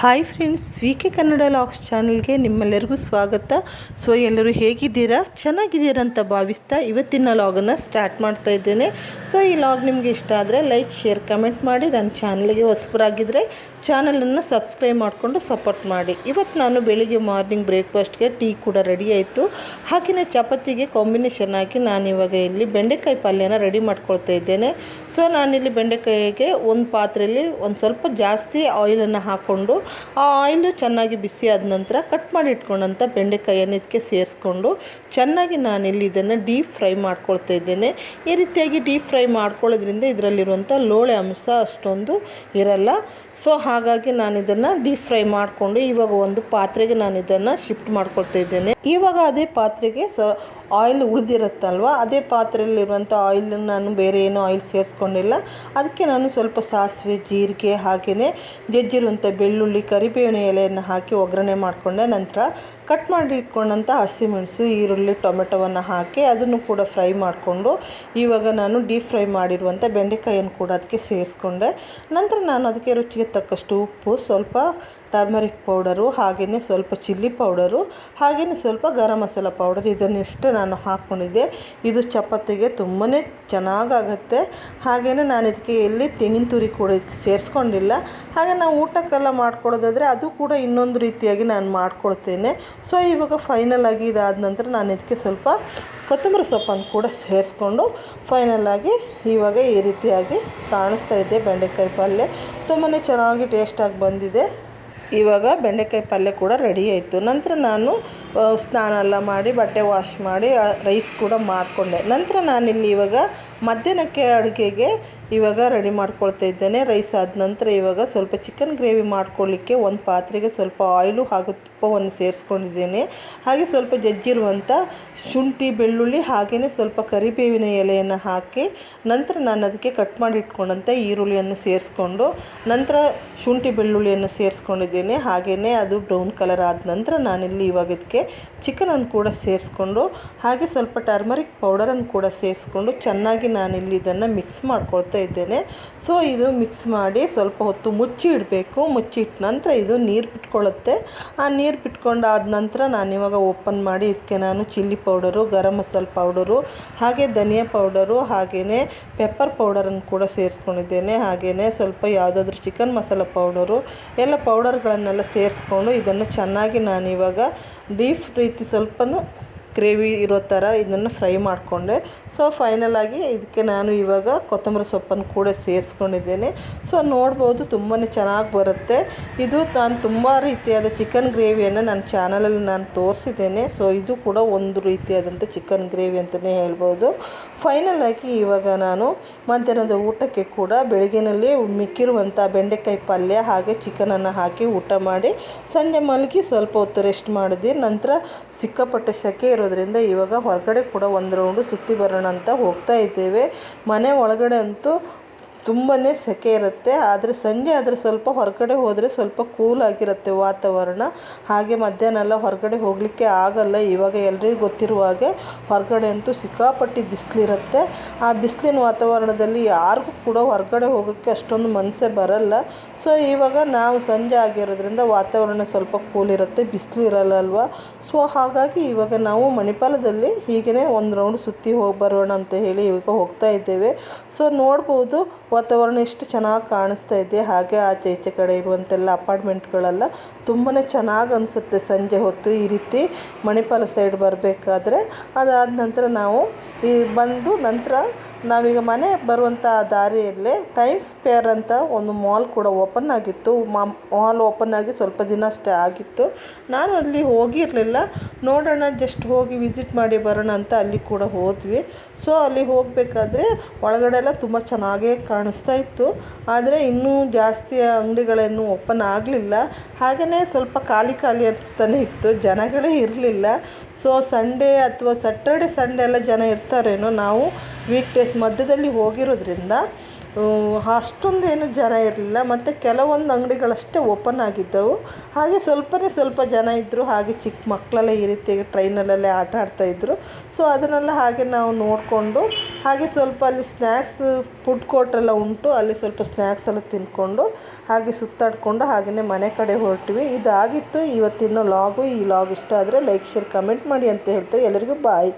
Hi friends V K Kannada logs ಚಾನಲ್ಗೆ ನಿಮ್ಮೆಲ್ಲರಿಗೂ ಸ್ವಾಗತ. ಸೊ ಎಲ್ಲರೂ ಹೇಗಿದ್ದೀರಾ? ಚೆನ್ನಾಗಿದ್ದೀರಾ ಅಂತ ಭಾವಿಸ್ತಾ ಇವತ್ತಿನ ಲಾಗನ್ನು ಸ್ಟಾರ್ಟ್ ಮಾಡ್ತಾ ಇದ್ದೇನೆ. ಸೊ ಈ ಲಾಗ್ ನಿಮಗೆ ಇಷ್ಟ ಆದರೆ ಲೈಕ್ ಶೇರ್ ಕಮೆಂಟ್ ಮಾಡಿ. ನನ್ನ ಚಾನಲ್ಗೆ ಹೊಸಬರಾಗಿದ್ದರೆ ಚಾನಲನ್ನು ಸಬ್ಸ್ಕ್ರೈಬ್ ಮಾಡಿಕೊಂಡು ಸಪೋರ್ಟ್ ಮಾಡಿ. ಇವತ್ತು ನಾನು ಬೆಳಿಗ್ಗೆ ಮಾರ್ನಿಂಗ್ ಬ್ರೇಕ್ಫಾಸ್ಟ್ಗೆ ಟೀ ಕೂಡ ರೆಡಿ ಆಯಿತು. ಹಾಗೆಯೇ ಚಪಾತಿಗೆ ಕಾಂಬಿನೇಷನ್ ಹಾಕಿ ನಾನು ಇವಾಗ ಇಲ್ಲಿ ಬೆಂಡೆಕಾಯಿ ಪಲ್ಯನ ರೆಡಿ ಮಾಡ್ಕೊಳ್ತಾ ಇದ್ದೇನೆ. ಸೊ ನಾನಿಲ್ಲಿ ಬೆಂಡೆಕಾಯಿಗೆ ಒಂದು ಪಾತ್ರೆಯಲ್ಲಿ ಒಂದು ಸ್ವಲ್ಪ ಜಾಸ್ತಿ ಆಯಿಲನ್ನು ಹಾಕ್ಕೊಂಡು ಆ ಆಯಿಲು ಚೆನ್ನಾಗಿ ಬಿಸಿ ಆದ ನಂತರ ಕಟ್ ಮಾಡಿ ಇಟ್ಕೊಂಡಂಥ ಬೆಂಡೆಕಾಯಿಯನ್ನು ಇದಕ್ಕೆ ಸೇರಿಸ್ಕೊಂಡು ಚೆನ್ನಾಗಿ ನಾನಿಲ್ಲಿ ಇದನ್ನು ಡೀಪ್ ಫ್ರೈ ಮಾಡ್ಕೊಳ್ತಾ ಇದ್ದೇನೆ. ಈ ರೀತಿಯಾಗಿ ಡೀಪ್ ಫ್ರೈ ಮಾಡ್ಕೊಳ್ಳೋದ್ರಿಂದ ಇದರಲ್ಲಿರುವಂಥ ಲೋಳೆ ಅಂಶ ಅಷ್ಟೊಂದು ಇರಲ್ಲ. ಸೊ, ಹಾಗಾಗಿ ನಾನು ಇದನ್ನು ಡೀಪ್ ಫ್ರೈ ಮಾಡಿಕೊಂಡು ಇವಾಗ ಒಂದು ಪಾತ್ರೆಗೆ ನಾನು ಇದನ್ನು ಶಿಫ್ಟ್ ಮಾಡ್ಕೊಳ್ತಾ ಇದ್ದೇನೆ. ಇವಾಗ ಅದೇ ಪಾತ್ರೆಗೆ ಸ ಆಯಿಲ್ ಉಳಿದಿರುತ್ತಲ್ವ? ಅದೇ ಪಾತ್ರೆಯಲ್ಲಿರುವಂಥ ಆಯಿಲ್ ನಾನು ಬೇರೆ ಏನೂ ಆಯಿಲ್ ಸೇರಿಸ್ಕೊಂಡಿಲ್ಲ. ಅದಕ್ಕೆ ನಾನು ಸ್ವಲ್ಪ ಸಾಸಿವೆ, ಜೀರಿಗೆ ಹಾಗೆಯೇ ಜಜ್ಜಿರುವಂಥ ಬೆಳ್ಳುಳ್ಳಿ ಕರಿಬೇವಿನ ಎಲೆಯನ್ನು ಹಾಕಿ ಒಗ್ಗರಣೆ ಮಾಡಿಕೊಂಡೆ ನಂತರ ಕಟ್ ಮಾಡಿ ಇಟ್ಕೊಂಡಂಥ ಹಸಿಮೆಣಸು, ಈರುಳ್ಳಿ, ಟೊಮೆಟೊವನ್ನು ಹಾಕಿ ಅದನ್ನು ಕೂಡ ಫ್ರೈ ಮಾಡಿಕೊಂಡು, ಇವಾಗ ನಾನು ಡೀಪ್ ಫ್ರೈ ಮಾಡಿರುವಂಥ ಬೆಂಡೆಕಾಯಿಯನ್ನು ಕೂಡ ಅದಕ್ಕೆ ಸೇರಿಸ್ಕೊಂಡೆ. ನಂತರ ನಾನು ಅದಕ್ಕೆ ರುಚಿಗೆ ತಕ್ಕಷ್ಟು ಉಪ್ಪು, ಸ್ವಲ್ಪ ಟರ್ಮರಿಕ್ ಪೌಡರು, ಹಾಗೆಯೇ ಸ್ವಲ್ಪ ಚಿಲ್ಲಿ ಪೌಡರು, ಹಾಗೆಯೇ ಸ್ವಲ್ಪ ಗರಂ ಮಸಾಲ ಪೌಡರ್ ಇದನ್ನಿಷ್ಟು ನಾನು ಹಾಕ್ಕೊಂಡಿದ್ದೆ. ಇದು ಚಪಾತಿಗೆ ತುಂಬಾ ಚೆನ್ನಾಗಾಗತ್ತೆ. ಹಾಗೆಯೇ ನಾನು ಇದಕ್ಕೆ ಎಲ್ಲಿ ತೆಂಗಿನ ತುರಿ ಕೂಡ ಇದಕ್ಕೆ ಸೇರಿಸ್ಕೊಂಡಿಲ್ಲ. ಹಾಗೆ ನಾವು ಊಟಕ್ಕೆಲ್ಲ ಮಾಡ್ಕೊಳ್ಳೋದಾದರೆ ಅದು ಕೂಡ ಇನ್ನೊಂದು ರೀತಿಯಾಗಿ ನಾನು ಮಾಡ್ಕೊಳ್ತೇನೆ. ಸೊ ಇವಾಗ ಫೈನಲ್ ಆಗಿ ಇದಾದ ನಂತರ ನಾನು ಇದಕ್ಕೆ ಸ್ವಲ್ಪ ಕೊತ್ತಂಬರಿ ಸೊಪ್ಪನ್ನು ಕೂಡ ಸೇರಿಸ್ಕೊಂಡು ಫೈನಲಾಗಿ ಇವಾಗ ಈ ರೀತಿಯಾಗಿ ಕಾಣಿಸ್ತಾ ಇದೆ ಬೆಂಡೆಕಾಯಿ ಪಲ್ಯ. ತುಂಬಾ ಚೆನ್ನಾಗಿ ಟೇಸ್ಟಾಗಿ ಬಂದಿದೆ. ಇವಾಗ ಬೆಂಡೆಕಾಯಿ ಪಲ್ಯ ಕೂಡ ರೆಡಿ ಆಯಿತು. ನಂತರ ನಾನು ಸ್ನಾನ ಎಲ್ಲ ಮಾಡಿ ಬಟ್ಟೆ ವಾಶ್ ಮಾಡಿ ರೈಸ್ ಕೂಡ ಮಾಡಿಕೊಂಡೆ. ನಂತರ ನಾನಿಲ್ಲಿ ಇವಾಗ ಮಧ್ಯಾಹ್ನಕ್ಕೆ ಅಡುಗೆಗೆ ಇವಾಗ ರೆಡಿ ಮಾಡ್ಕೊಳ್ತಾ ಇದ್ದೇನೆ. ರೈಸ್ ಆದ ನಂತರ ಇವಾಗ ಸ್ವಲ್ಪ ಚಿಕನ್ ಗ್ರೇವಿ ಮಾಡ್ಕೊಳ್ಳಿಕ್ಕೆ ಒಂದು ಪಾತ್ರೆಗೆ ಸ್ವಲ್ಪ ಆಯಿಲು ಹಾಗೂ ತುಪ್ಪವನ್ನು ಸೇರಿಸ್ಕೊಂಡಿದ್ದೇನೆ. ಹಾಗೆ ಸ್ವಲ್ಪ ಜಜ್ಜಿರುವಂಥ ಶುಂಠಿ, ಬೆಳ್ಳುಳ್ಳಿ ಹಾಗೆಯೇ ಸ್ವಲ್ಪ ಕರಿಬೇವಿನ ಎಲೆಯನ್ನು ಹಾಕಿ ನಂತರ ನಾನು ಅದಕ್ಕೆ ಕಟ್ ಮಾಡಿ ಇಟ್ಕೊಂಡಂಥ ಈರುಳ್ಳಿಯನ್ನು ಸೇರಿಸ್ಕೊಂಡು ನಂತರ ಶುಂಠಿ, ಬೆಳ್ಳುಳ್ಳಿಯನ್ನು ಸೇರಿಸ್ಕೊಂಡಿದ್ದೇನೆ. ಹಾಗೆಯೇ ಅದು ಬ್ರೌನ್ ಕಲರ್ ಆದ ನಂತರ ನಾನಿಲ್ಲಿ ಇವಾಗ ಇದಕ್ಕೆ ಚಿಕನನ್ನು ಕೂಡ ಸೇರಿಸ್ಕೊಂಡು ಹಾಗೆ ಸ್ವಲ್ಪ ಟರ್ಮರಿಕ್ ಪೌಡರನ್ನು ಕೂಡ ಸೇರಿಸ್ಕೊಂಡು ಚೆನ್ನಾಗಿ ನಾನಿಲ್ಲಿ ಇದನ್ನು ಮಿಕ್ಸ್ ಮಾಡ್ಕೊಳ್ತಾ ಇದ್ದೇನೆ. ಸೊ ಇದು ಮಿಕ್ಸ್ ಮಾಡಿ ಸ್ವಲ್ಪ ಹೊತ್ತು ಮುಚ್ಚಿ ಇಡಬೇಕು. ಮುಚ್ಚಿಟ್ಟ ನಂತರ ಇದು ನೀರು ಬಿಟ್ಕೊಳ್ಳುತ್ತೆ ಆ ನೀರು ಬಿಟ್ಕೊಂಡಾದ ನಂತರ ನಾನು ಇವಾಗ ಓಪನ್ ಮಾಡಿ ಇದಕ್ಕೆ ನಾನು chilli powder garam masala powder ಹಾಗೆ ಧನಿಯಾ ಪೌಡರು ಹಾಗೆಯೇ ಪೆಪ್ಪರ್ ಪೌಡರನ್ನು ಕೂಡ ಸೇರಿಸ್ಕೊಂಡಿದ್ದೇನೆ. ಹಾಗೆಯೇ ಸ್ವಲ್ಪ ಯಾವುದಾದ್ರೂ ಚಿಕನ್ ಮಸಾಲೆ ಪೌಡರು ಎಲ್ಲ ಪೌಡರ್ಗಳನ್ನೆಲ್ಲ ಸೇರಿಸ್ಕೊಂಡು ಇದನ್ನು ಚೆನ್ನಾಗಿ ನಾನು ಇವಾಗ ಡೀಪ್ ರೀತಿ ಸ್ವಲ್ಪನೂ ಗ್ರೇವಿ ಇರೋ ಥರ ಇದನ್ನು ಫ್ರೈ ಮಾಡಿಕೊಂಡೆ. ಸೊ ಫೈನಲಾಗಿ ಇದಕ್ಕೆ ನಾನು ಇವಾಗ ಕೊತ್ತಂಬರಿ ಸೊಪ್ಪನ್ನು ಕೂಡ ಸೇರಿಸ್ಕೊಂಡಿದ್ದೇನೆ. ಸೊ ನೋಡ್ಬೋದು ತುಂಬಾ ಚೆನ್ನಾಗಿ ಬರುತ್ತೆ. ಇದು ನಾನು ತುಂಬ ರೀತಿಯಾದ ಚಿಕನ್ ಗ್ರೇವಿಯನ್ನು ನನ್ನ ಚಾನಲಲ್ಲಿ ನಾನು ತೋರಿಸಿದ್ದೇನೆ. ಸೊ ಇದು ಕೂಡ ಒಂದು ರೀತಿಯಾದಂಥ ಚಿಕನ್ ಗ್ರೇವಿ ಅಂತಲೇ ಹೇಳ್ಬೋದು. ಫೈನಲಾಗಿ ಇವಾಗ ನಾನು ಮಧ್ಯಾಹ್ನದ ಊಟಕ್ಕೆ ಕೂಡ ಬೆಳಗಿನಲ್ಲಿ ಮಿಕ್ಕಿರುವಂಥ ಬೆಂಡೆಕಾಯಿ ಪಲ್ಯ ಹಾಗೆ ಚಿಕನನ್ನು ಹಾಕಿ ಊಟ ಮಾಡಿ ಸಂಜೆ ಮಲಗಿ ಸ್ವಲ್ಪ ಹೊತ್ತು ರೆಸ್ಟ್ ಮಾಡಿದೆ. ನಂತರ ಸಿಕ್ಕಾಪಟ್ಟೆ ಸೆಕೆ ಇರೋದ್ರಿಂದ ಇವಾಗ ಹೊರಗಡೆ ಕೂಡ ಒಂದು ರೌಂಡು ಸುತ್ತಿ ಬರೋಣ ಅಂತ ಹೋಗ್ತಾ ಇದ್ದೇವೆ. ಮನೆ ಒಳಗಡೆ ಅಂತೂ ತುಂಬಾ ಸೆಕೆ ಇರುತ್ತೆ. ಆದರೆ ಸಂಜೆ ಆದರೆ ಸ್ವಲ್ಪ ಹೊರಗಡೆ ಹೋದರೆ ಸ್ವಲ್ಪ ಕೂಲ್ ಆಗಿರುತ್ತೆ ವಾತಾವರಣ. ಹಾಗೆ ಮಧ್ಯಾಹ್ನ ಎಲ್ಲ ಹೊರಗಡೆ ಹೋಗಲಿಕ್ಕೆ ಆಗಲ್ಲ ಇವಾಗ ಎಲ್ರಿಗೂ ಗೊತ್ತಿರುವ ಹಾಗೆ. ಹೊರಗಡೆ ಅಂತೂ ಸಿಕ್ಕಾಪಟ್ಟಿ ಬಿಸಿಲಿರುತ್ತೆ. ಆ ಬಿಸಿಲಿನ ವಾತಾವರಣದಲ್ಲಿ ಯಾರಿಗೂ ಕೂಡ ಹೊರಗಡೆ ಹೋಗೋಕ್ಕೆ ಅಷ್ಟೊಂದು ಮನಸ್ಸೇ ಬರಲ್ಲ. ಸೊ ಇವಾಗ ನಾವು ಸಂಜೆ ಆಗಿರೋದ್ರಿಂದ ವಾತಾವರಣ ಸ್ವಲ್ಪ ಕೂಲ್ ಇರುತ್ತೆ, ಬಿಸಿಲು ಇರಲ್ಲ ಅಲ್ವಾ ಸೊ ಹಾಗಾಗಿ ಇವಾಗ ನಾವು ಮಣಿಪಾಲದಲ್ಲಿ ಹೀಗೇ ಒಂದು ರೌಂಡ್ ಸುತ್ತಿ ಹೋಗಿ ಬರೋಣ ಅಂತ ಹೇಳಿ ಇವಾಗ ಹೋಗ್ತಾ ಇದ್ದೇವೆ. ಸೊ ನೋಡ್ಬೋದು ವಾತಾವರಣ ಎಷ್ಟು ಚೆನ್ನಾಗಿ ಕಾಣಿಸ್ತಾ ಇದೆ, ಹಾಗೆ ಆಚೆ ಈಚೆ ಕಡೆ ಇರುವಂತೆಲ್ಲ ಅಪಾರ್ಟ್ಮೆಂಟ್ಗಳೆಲ್ಲ ತುಂಬಾ ಚೆನ್ನಾಗಿ ಅನಿಸುತ್ತೆ ಸಂಜೆ ಹೊತ್ತು ಈ ರೀತಿ ಮಣಿಪಾಲ ಸೈಡ್ ಬರಬೇಕಾದ್ರೆ. ಅದಾದ ನಂತರ ನಾವು ಈ ಬಂದು ನಂತರ ನಾವೀಗ ಮನೆ ಬರುವಂಥ ದಾರಿಯಲ್ಲೇ ಟೈಮ್ ಸ್ಕ್ವೇರ್ ಅಂತ ಒಂದು ಮಾಲ್ ಕೂಡ ಓಪನ್ ಆಗಿತ್ತು. ಮಾಲ್ ಓಪನ್ ಆಗಿ ಸ್ವಲ್ಪ ದಿನ ಅಷ್ಟೇ ಆಗಿತ್ತು. ನಾನು ಅಲ್ಲಿ ಹೋಗಿರಲಿಲ್ಲ. ನೋಡೋಣ ಜಸ್ಟ್ ಹೋಗಿ ವಿಸಿಟ್ ಮಾಡಿ ಬರೋಣ ಅಂತ ಅಲ್ಲಿ ಕೂಡ ಹೋದ್ವಿ. ಸೊ ಅಲ್ಲಿ ಹೋಗಬೇಕಾದ್ರೆ ಒಳಗಡೆ ಎಲ್ಲ ತುಂಬ ಚೆನ್ನಾಗೇ ಕಾಣಿಸ್ತಾ ಇತ್ತು. ಆದರೆ ಇನ್ನೂ ಜಾಸ್ತಿ ಅಂಗಡಿಗಳೇನು ಓಪನ್ ಆಗಲಿಲ್ಲ. ಹಾಗೆಯೇ ಸ್ವಲ್ಪ ಖಾಲಿ ಖಾಲಿ ಅನಿಸ್ತಾನೆ ಇತ್ತು. ಜನಗಳೇ ಇರಲಿಲ್ಲ. ಸೊ ಸಂಡೇ ಅಥವಾ ಸ್ಯಾಟರ್ಡೆ ಸಂಡೇ ಎಲ್ಲ ಜನ ಇರ್ತಾರೇನೋ ನಾವು ವೀಕ್ ಮಧ್ಯದಲ್ಲಿ ಹೋಗಿರೋದ್ರಿಂದ ಅಷ್ಟೊಂದು ಏನು ಜನ ಇರಲಿಲ್ಲ. ಮತ್ತು ಕೆಲವೊಂದು ಅಂಗಡಿಗಳಷ್ಟೇ ಓಪನ್ ಆಗಿದ್ದವು. ಹಾಗೆ ಸ್ವಲ್ಪನೇ ಸ್ವಲ್ಪ ಜನ ಇದ್ದರು ಹಾಗೆ ಚಿಕ್ಕ ಮಕ್ಕಳೆಲ್ಲ ಈ ರೀತಿ ಟ್ರೈನಲ್ಲೇ ಆಟ ಆಡ್ತಾಯಿದ್ರು ಸೊ ಅದನ್ನೆಲ್ಲ ಹಾಗೆ ನಾವು ನೋಡಿಕೊಂಡು, ಹಾಗೆ ಸ್ವಲ್ಪ ಅಲ್ಲಿ ಸ್ನ್ಯಾಕ್ಸ್ ಫುಡ್ ಕೋರ್ಟ್ ಎಲ್ಲ ಉಂಟು. ಅಲ್ಲಿ ಸ್ವಲ್ಪ ಸ್ನ್ಯಾಕ್ಸ್ ಎಲ್ಲ ತಿಂದ್ಕೊಂಡು ಹಾಗೆ ಸುತ್ತಾಡಿಕೊಂಡು ಹಾಗೆಯೇ ಮನೆ ಕಡೆ ಹೊರಟಿವಿ. ಇದಾಗಿತ್ತು. ಇವತ್ತಿನ ಲಾಗು ಈ ಲಾಗ್ ಇಷ್ಟ ಆದರೆ ಲೈಕ್ ಶೇರ್ ಕಮೆಂಟ್ ಮಾಡಿ ಅಂತ ಹೇಳ್ತಾ ಎಲ್ಲರಿಗೂ ಬಾಯ್